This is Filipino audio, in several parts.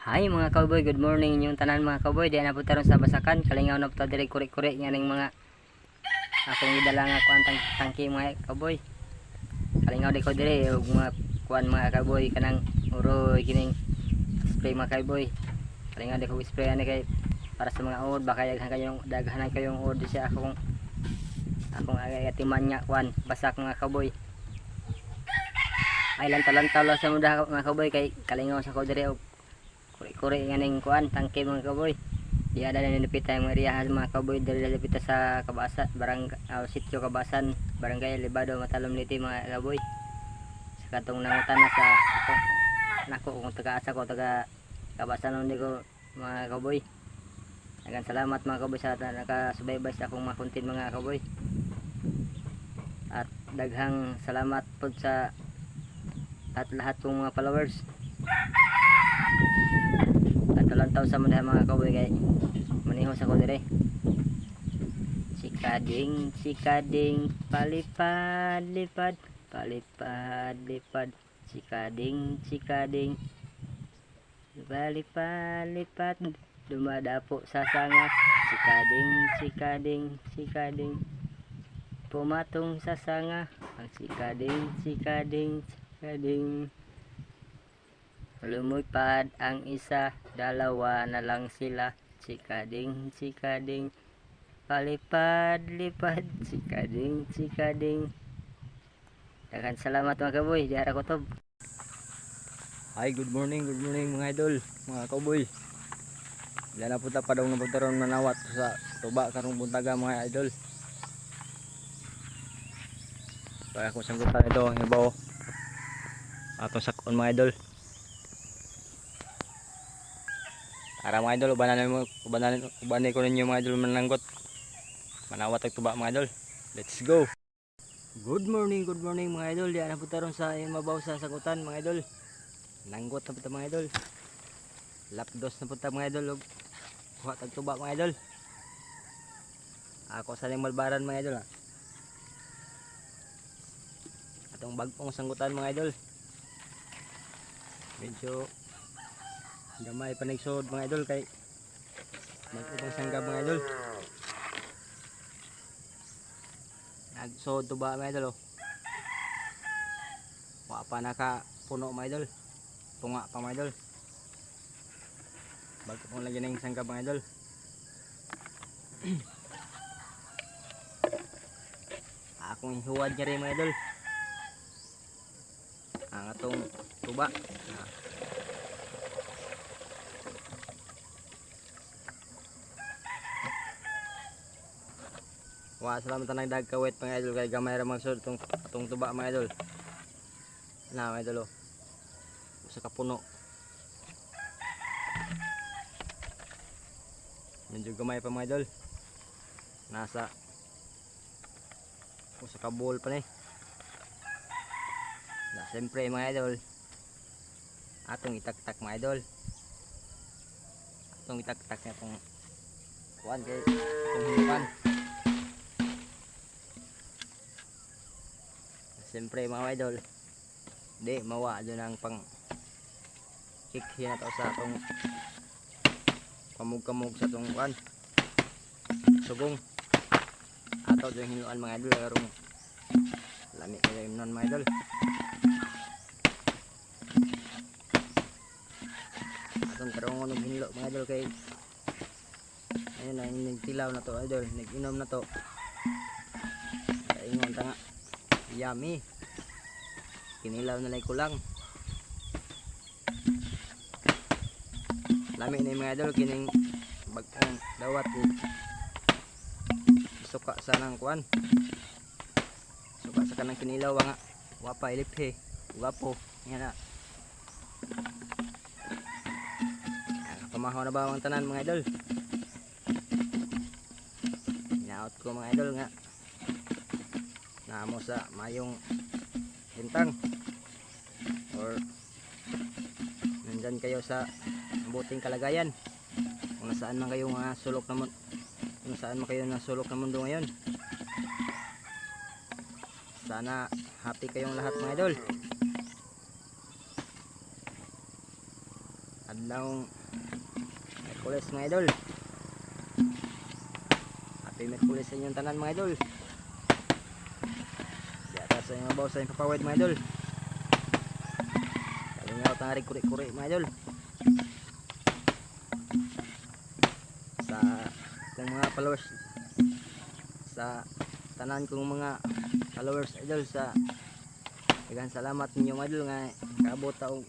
Hi mga cowboy, good morning yung tanan mga cowboy. Diyan na po taron sa basakan. Kalingaw na po ta diri kuri-kuri nga ning mga akong idala nga kuan tang tangki mga cowboy. Kalingaw di ko diri og mga kuan mga cowboy kanang uroy kining spray mga cowboy. Kalingaw di ko spray ani kay para sa mga uod baka daghan kayong daghanan kayong uod siya akong akong agatiman nga kuan basak mga cowboy. Ay lantaw-lantaw lang sa muda mga cowboy kay kalingaw sa ko diri og kuri-kuri nga ning kuan tangke mga kaboy. Di ada na nilipita yung area mga kaboy dali nilipita sa kabasa barang uh, sityo kabasan barangay libado matalom liti mga kaboy. Sa katong nangutan na sa ako nako kung taga asa ko taga kabasan hindi ko mga kaboy. Dagan salamat mga kaboy sa nakasubaybay sa akong mga content mga kaboy. At daghang salamat po sa at lahat kong mga followers Talantaw sa mga mga kaboy kay manihos ako dire. Sikading, sikading, palipad, lipad, palipad, lipad, sikading, sikading, palipad, lipad, dumadapo sa sanga, sikading, sikading, sikading, pumatong sa sanga, ang sikading, sikading, sikading, Lumipad ang isa, dalawa na lang sila. Sikading, sikading, palipad, lipad, sikading, sikading. Dagan salamat mga kaboy, di ara ko. Hi, good morning, good morning mga idol, mga cowboy. Diyan na punta pa daw ng pagtaron manawat sa tuba karong buntaga mga idol. Kaya kung sanggutan ito ang ibaw. Atong sakon mga idol. Para mga idol, ubanan mo, ubanan, ubanan ko ninyo mga idol mananggot. Manawat ang tuba mga idol. Let's go. Good morning, good morning mga idol. Di ara punta ron sa mabaw sa sagutan mga idol. Nanggot na punta mga idol. Lapdos na punta mga idol. Kuha tag tuba mga idol. Ako sa ning malbaran mga idol ha. Atong bagpong sanggutan mga idol. Medyo gamay pa nagsod mga idol kay magpupang sanggab mga idol. Nagsod tuba mga idol oh. Wa pa naka puno mga idol. Tunga pa mga idol. Bago kong lagyan ng sanggab mga idol. Akong hihuwad niya rin mga idol. Ang atong tuba. Wa salamat tanang dag kawit mga idol kay gamay ra magsud tong atong tuba mga idol. Na mga idol oh. Sa kapuno. Medyo gamay pa mga idol. Nasa o sa kabul pa ni. Na siyempre mga idol. Atong itak-tak mga idol. Atong itak-tak na itong kuan kay itong hinukan. Siyempre mga idol, di mawa doon ang pang kikhi na to sa atong kamug-kamug sa atong kuan. Sugong. Ato doon hinuan mga idol karong lami kayo nun mga idol. Atong karong ng hinlo mga idol kay ayun na nagtilaw na to idol, nag-inom na to. Yummy. Kinilaw na lang kulang lami na yung mga idol kining bagong dawat eh. suka sa nang kuan suka sa kanang kinilaw nga wapa iliphe. Wapo. Yan na. Kamahaw na ba ang tanan mga idol? Inaot ko mga idol nga namo sa mayong bintang or nandyan kayo sa mabuting kalagayan kung nasaan man kayo nga sulok na mun- kung saan man kayo na sulok na mundo ngayon sana happy kayong lahat mga idol Adlawng Merkulis mga idol. Happy Merkulis sa inyong tanan mga idol. Yata sa inyong bawas sa inyong papawid mga idol. Kalingaw tang kuri-kuri mga idol. Sa kung mga followers sa tanan kong mga followers idol sa Dagan salamat ninyo mga idol nga kaabot ta og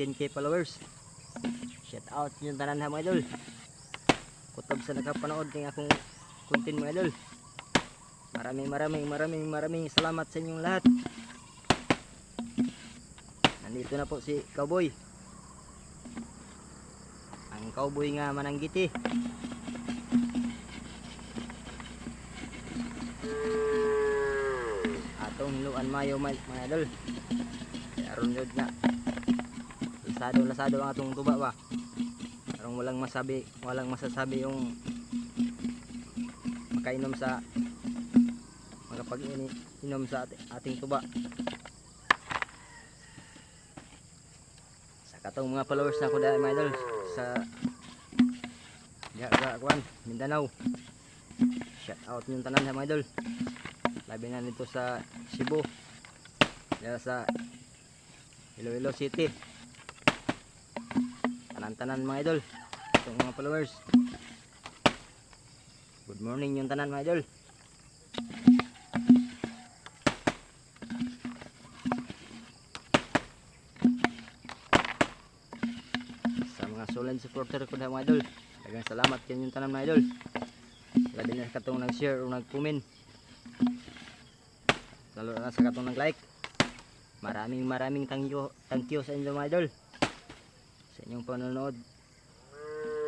10k followers. Shout out yung tanan ha mga idol. Kutob sa nakapanood ng akong content mga idol. Maraming maraming maraming maraming salamat sa inyong lahat. Nandito na po si Cowboy. Ang cowboy nga mananggiti. Atong hiluan mayo mga idol. Aron yun na. Lasado lasado ang atong tuba ba. Arong walang masabi, walang masasabi yung makainom sa makapag inom sa ating, tuba. Sa katong mga followers na ko dahil mga idol sa kuan, Mindanao. Shout out yung tanan mga idol. Labi na nito sa Cebu. Ya sa Iloilo City. Tanan-tanan mga idol. Itong mga followers. Good morning yung tanan mga idol. Mga supporter ko na mga idol. Dagang salamat kayo yung tanan mga idol. Labi na sa katong nag-share o nag-comment. Lalo na sa katong nag-like. Maraming maraming thank you, thank you sa inyo mga idol. Sa inyong panonood.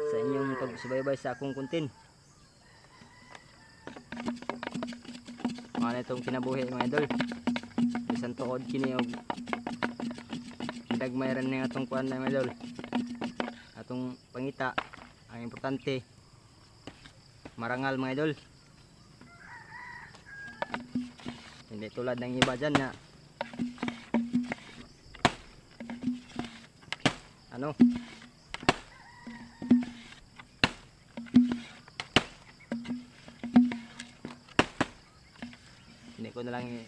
Sa inyong pagsubaybay sa akong content. Mga na itong kinabuhi mga idol. Isang tukod kini og dagmayran na atong kuan na mga idol. Atong pangita ang importante. Marangal mga idol. Hindi tulad ng iba dyan na ano? Hindi ko na lang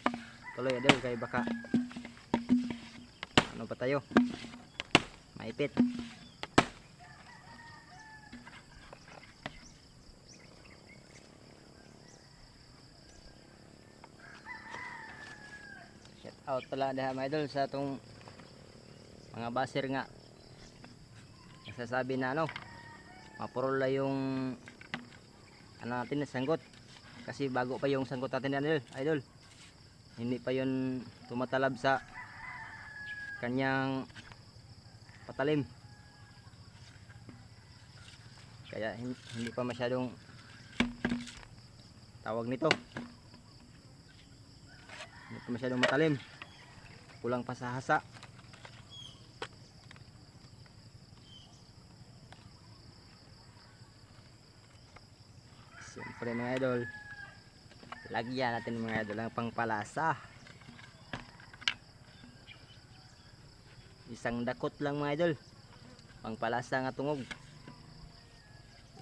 tuloy idol kay baka ano pa tayo? Maipit shout out pala dahil mga idol sa itong mga baser nga. Nagsasabi na ano mapurula yung ano natin sanggot. Kasi bago pa yung sanggot natin idol, idol. Hindi pa yun tumatalab sa kanyang patalim. Kaya hin- hindi pa masyadong tawag nito. Hindi pa masyadong matalim kulang pa sa hasa Siyempre mga idol, lagyan natin mga idol ang pangpalasa. Isang dakot lang mga idol. Pangpalasa nga tungog.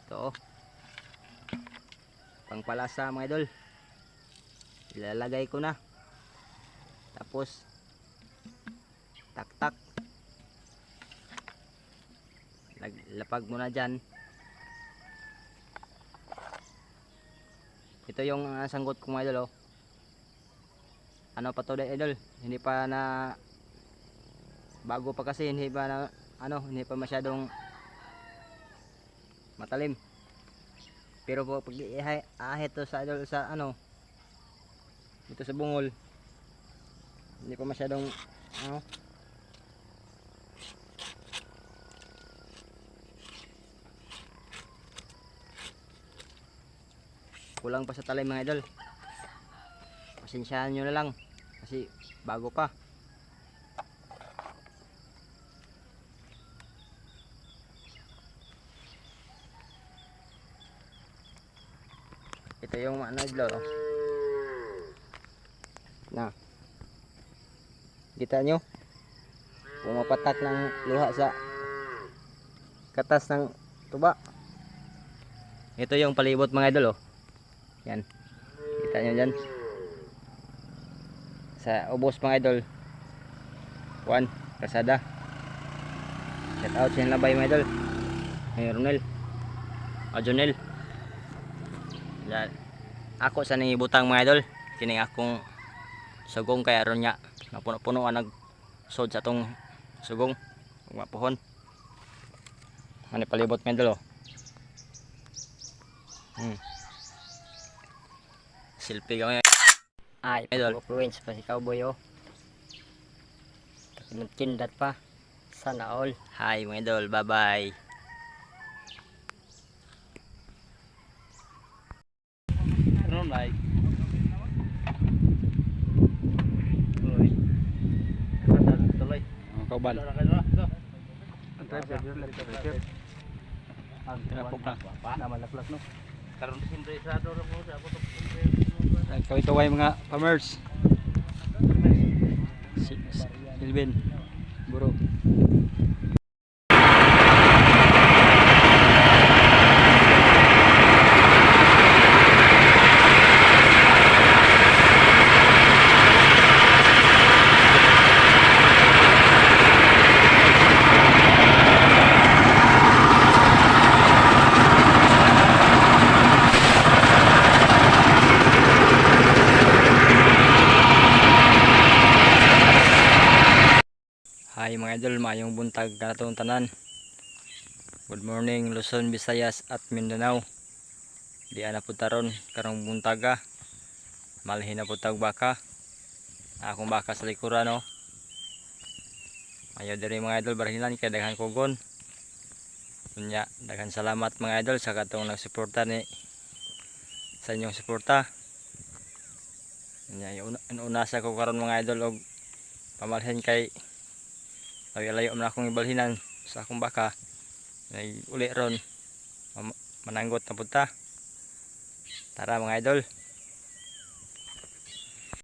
Ito oh. Pangpalasa mga idol. Ilalagay ko na. Tapos tak-tak. Lag- Lapag mo na dyan. Ito yung uh, sanggot ko mga idol oh. Ano pa to idol? Hindi pa na bago pa kasi hindi pa na ano, hindi pa masyadong matalim. Pero po pag ahit to sa idol sa ano dito sa bungol hindi pa masyadong ano kulang pa sa talay mga idol pasensyahan nyo na lang kasi bago pa ito yung ano idol oh. na kita nyo pumapatak ng luha sa katas ng tuba. Ito yung palibot mga idol oh. Yan. Kita nyo dyan. Sa ubos mga idol. Juan, Kasada. Shout out sa labay mga idol. May Ronel. O Jonel. Ako sa nangibutang mga idol. Kining akong sugong kaya ron niya. Napuno-puno ang nag sod sa tong sugong. Mapuhon. Ano palibot mga idol oh. Hmm. Silpi kami. Ay, Idol. influence pa si cowboy oh. Kindat pa. Sana all. Hi mga idol, bye bye. Ano like? Kauban. Na. Ang na. No. Karon sa do mo sa ako to. Ikaw ito ay mga farmers. Si, si, Silvin. Buro. Hi mga idol, mayong buntag kanatong tanan. Good morning Luzon, Visayas at Mindanao. Di ana po taron karong buntaga. Malhin na po baka. Akong baka sa likuran no. Ayaw diri mga idol barhilan kay daghan kugon. Kunya, daghan salamat mga idol sa katong nagsuporta ni sa inyong suporta. Kunya, una, unasa ko karon mga idol og pamalhin kay ay layo man akong ibalhinan sa akong baka. Ay uli ron. Mananggot na punta. Tara mga idol.